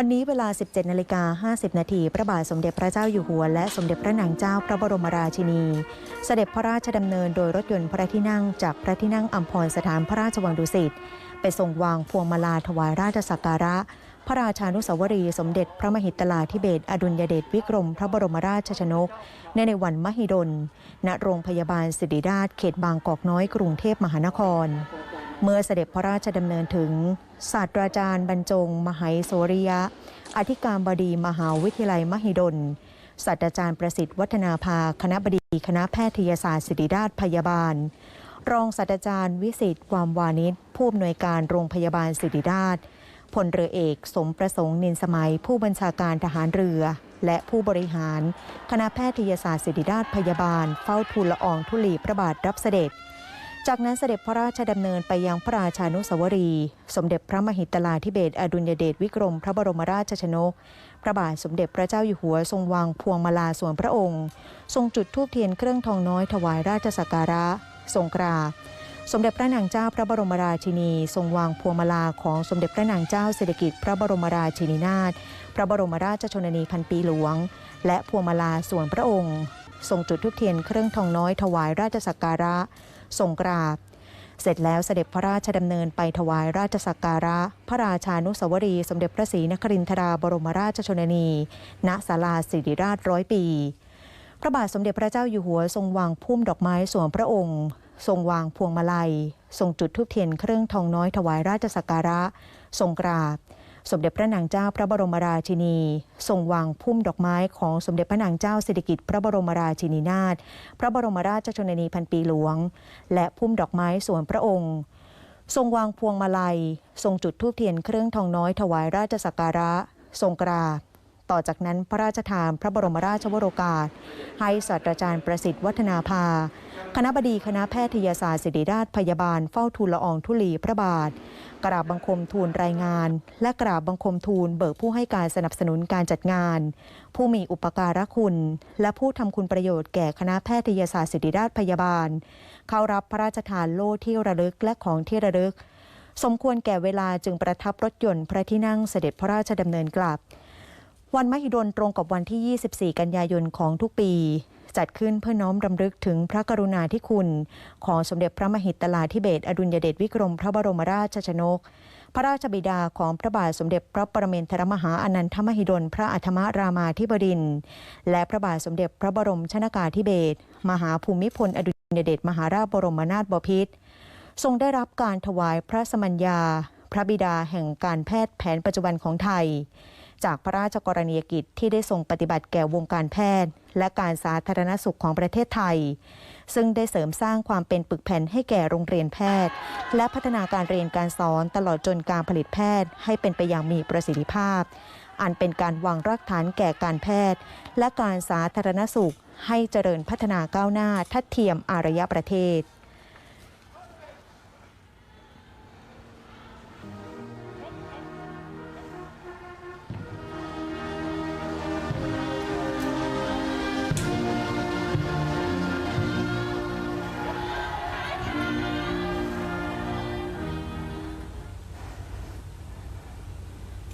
วันนี้เวลา 17นาฬิกา50 นาทีพระบาทสมเด็จพระเจ้าอยู่หัว และสมเด็จพระนางเจ้าพระบรมราชินี เสด็จพระราชดำเนินโดยรถยนต์พระที่นั่งจากพระที่นั่งอัมพรสถานพระราชวังดุสิตไปทรงวางพวงมาลาถวายราชสักการะ พระราชานุสาวรีย์สมเด็จพระมหิตลาธิเบศอดุลยเดชวิกรม พระบรมราชชนก ในในวันมหิดล ณ โรงพยาบาลศิริราช เขตบางกอกน้อยกรุงเทพมหานคร เมื่อเสด็จพระราชดำเนินถึง ศาสตราจารย์บรรจง มหายโสริยะ อธิการบดีมหาวิทยาลัยมหิดล ศาสตราจารย์ประสิทธิ์วัฒนาภาคณะบดีคณะแพทยศาสตร์ศิริราชพยาบาล รองศาสตราจารย์วิสิตความวานิชผู้อำนวยการโรงพยาบาลศิริราชพลเรือเอกสมประสงค์นินสมัย ผู้บัญชาการทหารเรือ และผู้บริหาร คณะแพทยศาสตร์ศิริราชพยาบาล เฝ้าทูลละอองธุลีพระบาทรับเสด็จ จากนั้นเสด็จพระราชดำเนินไปยังพระราชานุสาวรี สมเด็จพระมหิตลาธิเบศอดุลยเดชวิกรม พระบรมราชชนก พระบาทสมเด็จพระเจ้าอยู่หัวทรงวางพวงมาลาส่วนพระองค์ ทรงจุดธูปเทียนเครื่องทองน้อยถวายราชสักการะ ทรงกราบสมเด็จพระนางเจ้าพระบรมราชินี ทรงวางพวงมาลาของสมเด็จพระนางเจ้าเศรษฐกิจพระบรมราชินีนาถพระบรมราชชนนีพันปีหลวง และพวงมาลาส่วนพระองค์ ทรงจุดธูปเทียนเครื่องทองน้อยถวายราชสักการะ ทรงกราบ เสร็จแล้วเสด็จพระราชดำเนินไปถวายราชสักการะ พระราชานุสาวรี สมเด็จพระศรีนครินทราบรมราชชนนี ณศาลาสิริราชร้อยปี พระบาทสมเด็จพระเจ้าอยู่หัวทรงวางพุ่มดอกไม้ส่วนพระองค์ ทรงวางพวงมาลัย ทรงจุดธูปเทียนเครื่องทองน้อยถวายราชสักการะ ทรงกราบ สมเด็จพระนางเจ้าพระบรมราชินี ทรงวางพุ่มดอกไม้ของสมเด็จพระนางเจ้าสิริกิติ์พระบรมราชินีนาถพระบรมราชชนนีพันปีหลวง และพุ่มดอกไม้ส่วนพระองค์ ทรงวางพวงมาลัย ทรงจุดธูปเทียนเครื่องทองน้อยถวายราชสักการะ ทรงกราบต่อจากนั้นพระราชทานพระบรมราชวโรกาส ให้ศาสตราจารย์ประสิทธิ์วัฒนาภา คณะบดีคณะแพทยศาสตร์ศิริราชพยาบาลเฝ้าทูลละอองธุลีพระบาท กราบบังคมทูลรายงาน และกราบบังคมทูลเบิกผู้ให้การสนับสนุนการจัดงาน ผู้มีอุปการะคุณ และผู้ทำคุณประโยชน์แก่คณะแพทยศาสตร์ศิริราชพยาบาล เข้ารับพระราชทานโล่ที่ระลึกและของที่ระลึก สมควรแก่เวลาจึงประทับรถยนต์พระที่นั่งเสด็จพระราชดำเนินกลับวันมหิดลตรงกับวันที่ 24 กันยายนของทุกปี จัดขึ้นเพื่อน้อมรำลึกถึงพระกรุณาธิคุณ ของสมเด็จพระมหิตลาธิเบศอดุลยเดชวิกรมพระบรมราชชนก พระราชบิดาของพระบาทสมเด็จพระปรเมนทรมหาอนันทมหิดลพระอัธมรามาธิบดิน และพระบาทสมเด็จพระบรมชนากาธิเบศมหาภูมิพลอดุลยเดชมหาราชบรมนาถบพิตรทรงได้รับการถวายพระสมัญญา พระบิดาแห่งการแพทย์แผนปัจจุบันของไทย จากพระราชกรณียกิจที่ได้ทรงปฏิบัติแก่วงการแพทย์ และการสาธารณสุขของประเทศไทย ซึ่งได้เสริมสร้างความเป็นปึกแผ่นให้แก่โรงเรียนแพทย์ และพัฒนาการเรียนการสอนตลอดจนการผลิตแพทย์ ให้เป็นไปอย่างมีประสิทธิภาพ อันเป็นการวางรากฐานแก่การแพทย์ และการสาธารณสุข ให้เจริญพัฒนาก้าวหน้าทัดเทียมอารยประเทศ